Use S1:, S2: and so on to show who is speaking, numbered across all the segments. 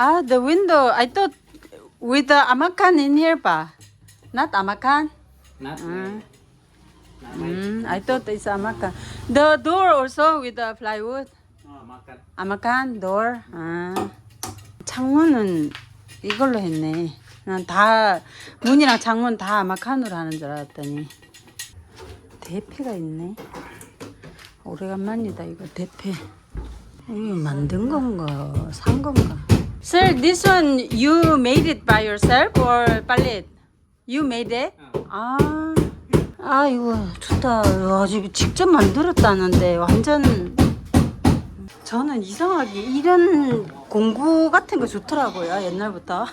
S1: Ah, the window. I thought with the amakan in here pa. Not amakan.
S2: Not
S1: Mm.
S2: not
S1: Mm, I thought it's amakan. The door also with the plywood.
S2: Oh, makan.
S1: 아마칸 door. 아. 창문은 이걸로 했네. 난 다 문이랑 창문 다 아마칸으로 하는 줄 알았더니 대패가 있네. 오래간만이다 이거 대패. 이거 만든 건가 산 건가? Sir, this one you made it by yourself or pallet? You made it? 아, 아 이거 좋다. 와, 지금 직접 만들었다는데 완전 저는 이상하게 이런 공구 같은 거 좋더라고요 옛날부터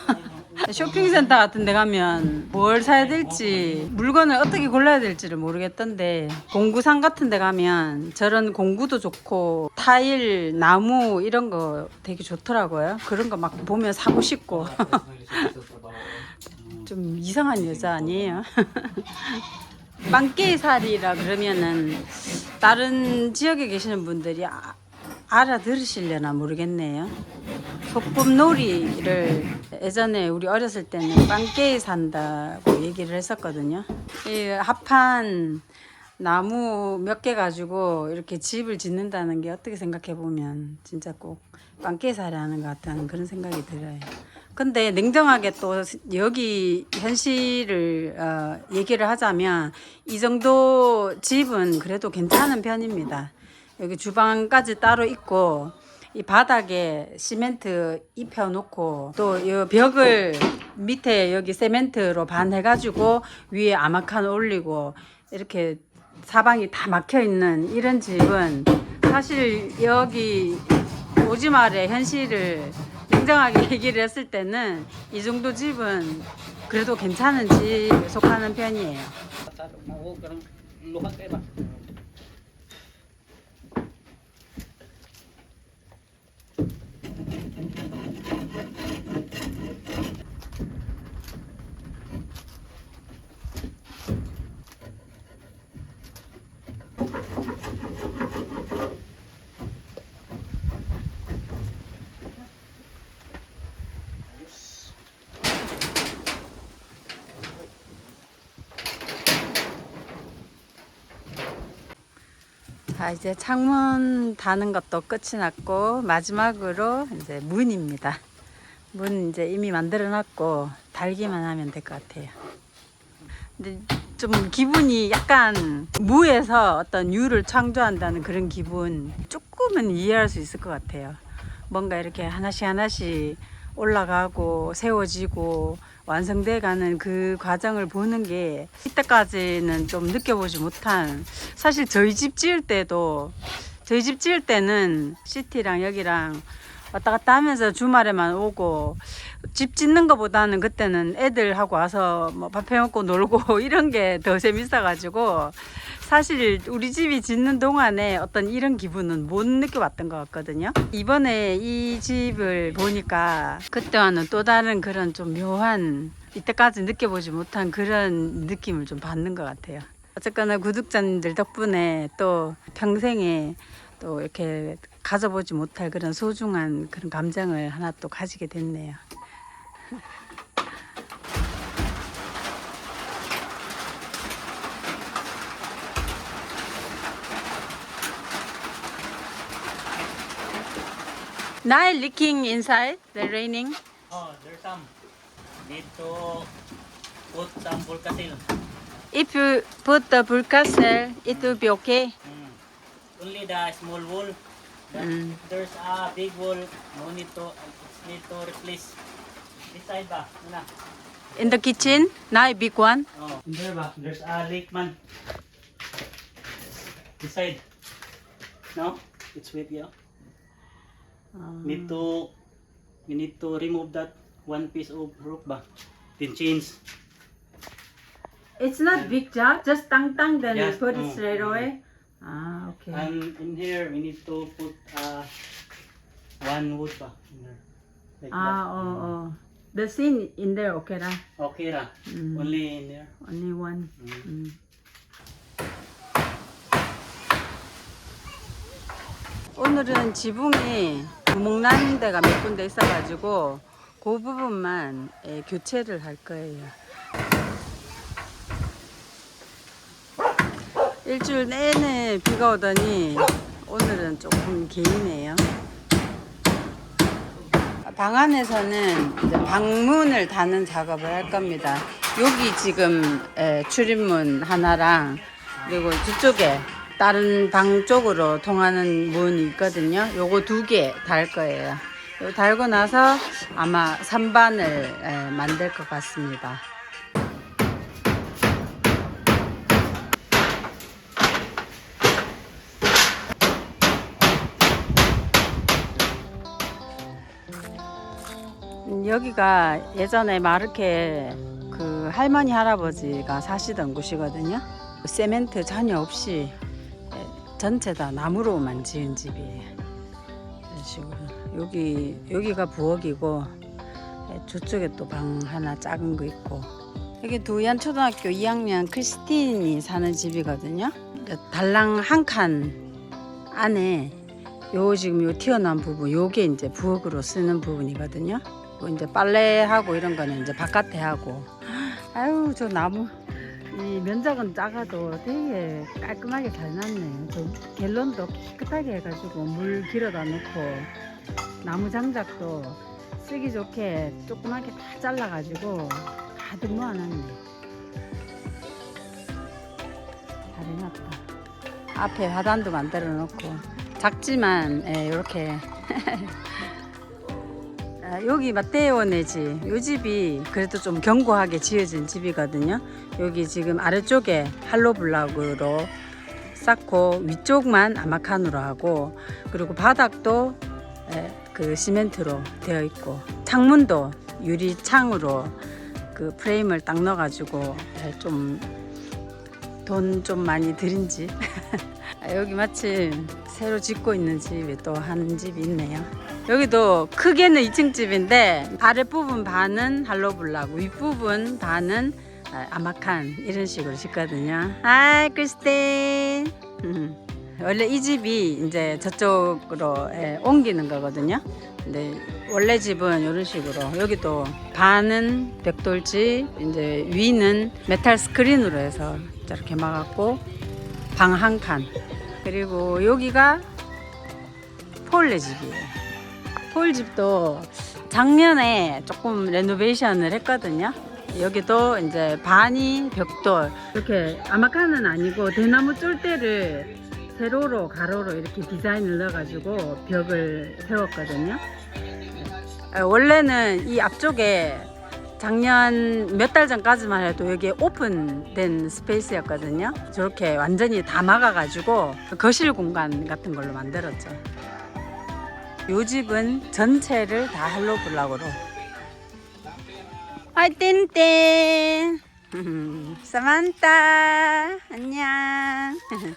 S1: 쇼핑센터 같은 데 가면 뭘 사야 될지 물건을 어떻게 골라야 될지를 모르겠던데 공구상 같은 데 가면 저런 공구도 좋고 타일 나무 이런 거 되게 좋더라고요. 그런 거 막 보면 사고 싶고. 좀 이상한 여자 아니에요? 빵깨살이라 그러면은 다른 지역에 계시는 분들이 아- 알아들으시려나 모르겠네요. 소꿉놀이를 예전에 우리 어렸을 때는 빵깨 산다고 얘기를 했었거든요. 이 합한 나무 몇 개 가지고 이렇게 집을 짓는다는 게 어떻게 생각해 보면 진짜 꼭 빵깨 살이 하는 것 같다는 그런 생각이 들어요. 근데 냉정하게 또 여기 현실을 어, 얘기를 하자면 이 정도 집은 그래도 괜찮은 편입니다. 여기 주방까지 따로 있고 이 바닥에 시멘트 입혀 놓고 또 이 벽을 밑에 여기 세멘트로 반 해 가지고 위에 아마칸 올리고 이렇게 사방이 다 막혀 있는 이런 집은 사실 여기 오지말의 현실을 냉정하게 얘기를 했을 때는 이 정도 집은 그래도 괜찮은 집에 속하는 편이에요.
S2: Thank you.
S1: 자, 이제 창문 다는 것도 끝이 났고 마지막으로 이제 문입니다. 문 이제 이미 만들어 놨고 달기만 하면 될 것 같아요. 근데 좀 기분이 약간 무에서 어떤 유를 창조한다는 그런 기분 조금은 이해할 수 있을 것 같아요. 뭔가 이렇게 하나씩 하나씩 올라가고 세워지고 완성돼 가는 그 과정을 보는 게 이때까지는 좀 느껴보지 못한 사실 저희 집 지을 때도 저희 집 지을 때는 시티랑 여기랑 왔다 갔다 하면서 주말에만 오고 집 짓는 것보다는 그때는 애들하고 와서 뭐 밥 해먹고 놀고 이런 게 더 재밌어가지고 사실 우리 집이 짓는 동안에 어떤 이런 기분은 못 느껴봤던 것 같거든요. 이번에 이 집을 보니까 그때와는 또 다른 그런 좀 묘한 이때까지 느껴보지 못한 그런 느낌을 좀 받는 것 같아요. 어쨌거나 구독자님들 덕분에 또 평생에 또 이렇게 가져보지 못할 그런 소중한 그런 감정을 하나 또 가지게 됐네요. Now leaking inside the raining.
S2: Oh, there's some. Need to put some Volcasil.
S1: If you put the Bulkasel, it will be okay.
S2: Mm. Only the small wall. The-
S1: Mm.
S2: There's a big wall. No need to, need to replace. This side ba? Muna.
S1: In the kitchen, now big one.
S2: Oh, there ba? There's a lake man. This side. No? It's wet yeah. Need to, we need to remove that one piece of roof ba? Then change.
S1: It's not big job, just tang tang, then
S2: Yes,
S1: you put it
S2: mm,
S1: straight
S2: mm.
S1: away. Ah, okay.
S2: And in here, we need to put uh, one wood ba? In there. Like
S1: ah, oh, oh. The scene in there, okay lah.
S2: that. Okay ra.
S1: Mm.
S2: Only in there.
S1: Only one.
S2: Mm.
S1: Mm. 오늘은 지붕이 구멍 난 데가 몇 군데 있어가지고 그 부분만 예, 교체를 할 거예요. 일주일 내내 비가 오더니 오늘은 조금 개이네요. 방 안에서는 방문을 다는 작업을 할 겁니다. 여기 지금 에, 출입문 하나랑 그리고 저쪽에 다른 방 쪽으로 통하는 문이 있거든요. 요거 두 개 달 거예요. 요 달고 나서 아마 선반을 에, 만들 것 같습니다. 음, 여기가 예전에 마르케 그 할머니 할아버지가 사시던 곳이거든요. 세멘트 전혀 없이 에, 전체 다 나무로만 지은 집이에요. 여기 여기가 부엌이고 에, 저쪽에 또 방 하나 작은 거 있고 여기 두얀 초등학교 2학년 크리스틴이 사는 집이거든요. 달랑 한 칸 안에 요 지금 요 튀어나온 부분 요게 이제 부엌으로 쓰는 부분이거든요. 뭐 이제 빨래하고 이런 거는 이제 바깥에 하고 아유 저 나무 이 면적은 작아도 되게 깔끔하게 잘 났네요. 저 갤런도 깨끗하게 해가지고 물 길어다 놓고 나무 장작도 쓰기 좋게 조그맣게 다 잘라가지고 다들 모아놨네. 잘 해놨다. 앞에 화단도 만들어 놓고 작지만 이렇게 아, 여기 마테오네 집, 이 집이 그래도 좀 견고하게 지어진 집이거든요. 여기 지금 아래쪽에 할로블락으로 쌓고 위쪽만 아마칸으로 하고 그리고 바닥도 에, 그 시멘트로 되어 있고 창문도 유리창으로 그 프레임을 딱 넣어가지고 좀 돈좀 많이 들인 집. 아, 여기 마침 새로 짓고 있는 집이 또 한 집이 있네요. 여기도 크게는 2층 집인데 아랫부분 반은 할로블락, 윗부분 반은 아, 아마칸 이런 식으로 짓거든요. 하이 크리스틴. 원래 이 집이 이제 저쪽으로 예, 옮기는 거거든요. 근데 원래 집은 이런 식으로 여기도 반은 벽돌집, 이제 위는 메탈 스크린으로 해서 저렇게 막았고 방 한 칸. 그리고 여기가 폴레 집이에요. 폴 집도 작년에 조금 레노베이션을 했거든요. 여기도 이제 반이 벽돌 이렇게 아마칸은 아니고 대나무 쫄대를 세로로 가로로 이렇게 디자인을 넣어가지고 벽을 세웠거든요. 아, 원래는 이 앞쪽에 작년 몇 달 전까지만 해도 여기 오픈된 스페이스였거든요. 저렇게 완전히 다 막아가지고 거실 공간 같은 걸로 만들었죠. 요 집은 전체를 다 할로 블락으로. 하이 땡땡. 음, 사만타 안녕.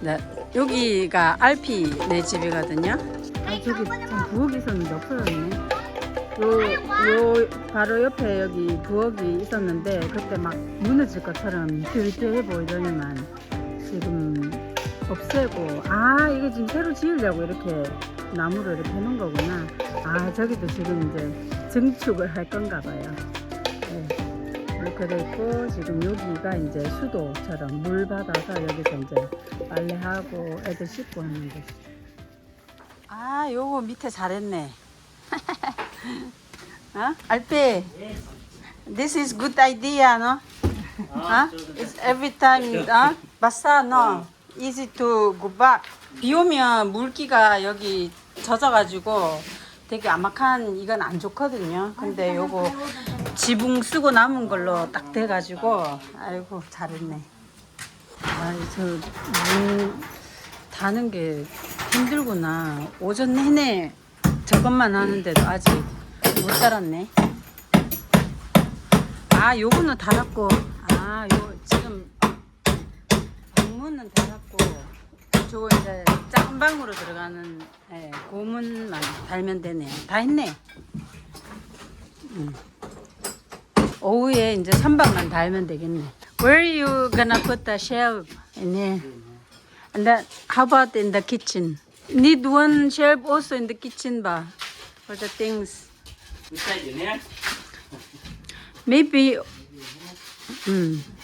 S1: 네, 여기가 알피 내 집이거든요. 아 저기 참 부엌이 있었는데 없어졌네. 요, 요 바로 옆에 여기 부엌이 있었는데 그때 막 무너질 것처럼 위태위태해 보이더니만 지금 없애고 아 이게 지금 새로 지으려고 이렇게 나무를 이렇게 해놓은 거구나 아 저기도 지금 이제 증축을 할 건가 봐요 네. 이렇게 돼 있고 지금 여기가 이제 수도처럼 물 받아서 여기서 이제 빨래하고 애들 씻고 하는 곳. 아 요거 밑에 잘했네 어? 알피 This is good idea, no?
S2: Ah,
S1: Huh? It's every time, huh? basa, no? Easy to go back. 비 오면 물기가 여기 젖어가지고 되게 아막한 이건 안 좋거든요. 근데 요거 지붕 쓰고 남은 걸로 딱 돼가지고 아이고 잘했네. 아저 문 다는 게 힘들구나. 오전 내내 저것만 하는데도 아직 못 달았네. 아, 요거는 달았고, 아, 요 지금 방문은 달았고, 저거 이제 작은 방으로 들어가는 예, 고문만 달면 되네요. 다 했네. 음. 오후에 이제 선반만 달면 되겠네. Where you gonna put the shelf in here? And then how about in the kitchen? Need one shelf also in the kitchen ba for the things.
S2: Which side yun yan?
S1: Maybe. Mm.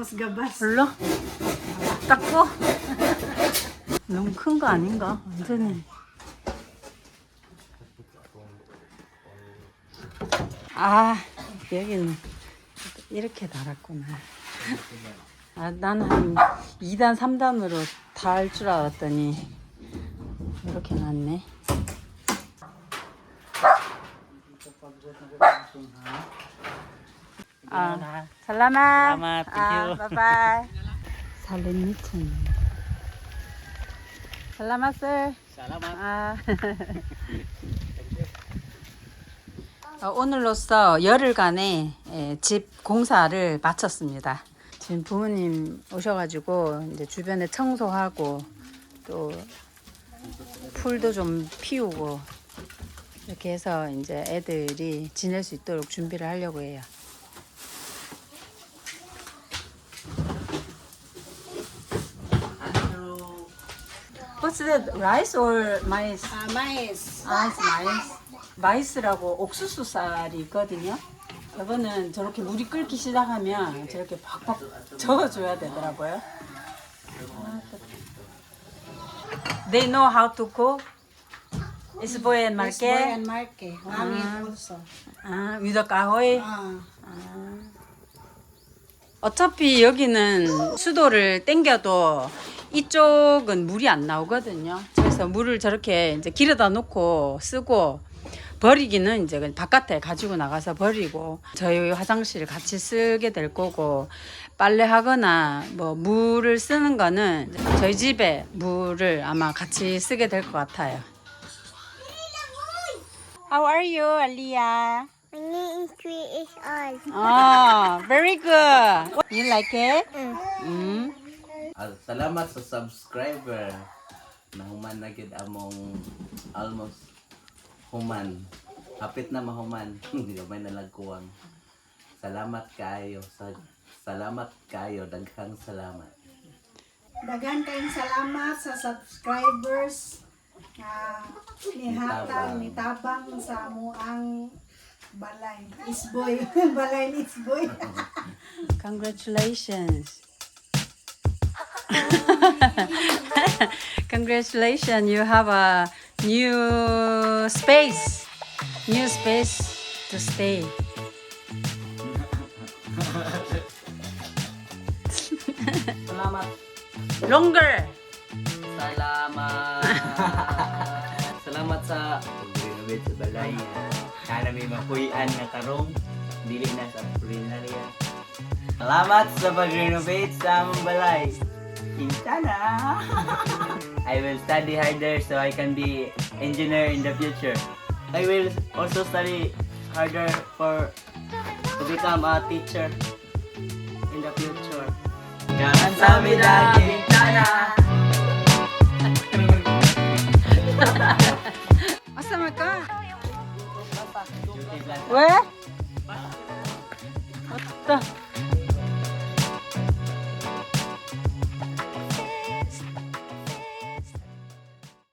S3: Uyanos gabas.
S1: 닦고? 너무 큰 거 아닌가? 완전히. 아, 여기는 이렇게 달았구나. 아, 나는 한 2단, 3단으로 다 할 줄 알았더니 이렇게 났네. 아, 살라마.
S2: Salamat, thank
S1: 아,
S2: you.
S1: 바이바이. 살렌니튼. 살라마 스.
S2: Salamat.
S1: 아. 어, 오늘로써 열흘간의 예, 집 공사를 마쳤습니다. 지금 부모님 오셔가지고 이제 주변에 청소하고 또 풀도 좀 피우고 이렇게 해서 이제 애들이 지낼 수 있도록 준비를 하려고 해요. What's that? Rice or maize?
S3: Ah, mais.
S1: 아, 마이스. 마이스라고 옥수수 쌀이 있거든요. 이거는 저렇게 물이 끓기 시작하면 저렇게 팍팍 저어줘야 되더라고요. They know how to cook. It's boy and
S3: and marke. Mami also.
S1: 아, with the kahoy.
S3: Ah.
S1: 어차피 여기는 수도를 땡겨도 이쪽은 물이 안 나오거든요. 그래서 물을 저렇게 이제 길에다 놓고 쓰고 버리기는 이제 바깥에 가지고 나가서 버리고 저희 화장실 같이 쓰게 될 거고 빨래 하거나 뭐 물을 쓰는 거는 저희 집에 물을 아마 같이 쓰게 될 것 같아요. How are you, Aliyah?
S4: Name is old.
S1: Oh, very good. You like it? Mm.
S5: Ah, salamat sa subscriber na human na gid among almost human hapit na mahuman gamay na lang kuwang salamat kayo sa salamat kayo daghang salamat
S3: Daghan kayong salamat sa subscribers na nihatag, nitabang sa amuang balay. Isboy. balay it's boy.
S1: Congratulations. Congratulations, you have a new space. New space to stay.
S2: Salamat.
S1: Longer.
S5: salamat salamat sa pag-renovate sa balay Kana may makuyan nga karong dili na sa Prilaria. Salamat sa pag-renovate sa among balay. Quintana! I will study harder so I can be engineer in the future. I will also study harder for to become a teacher in the future. Gaan sa Mila Quintana! Asa ka? 왜? 맞다.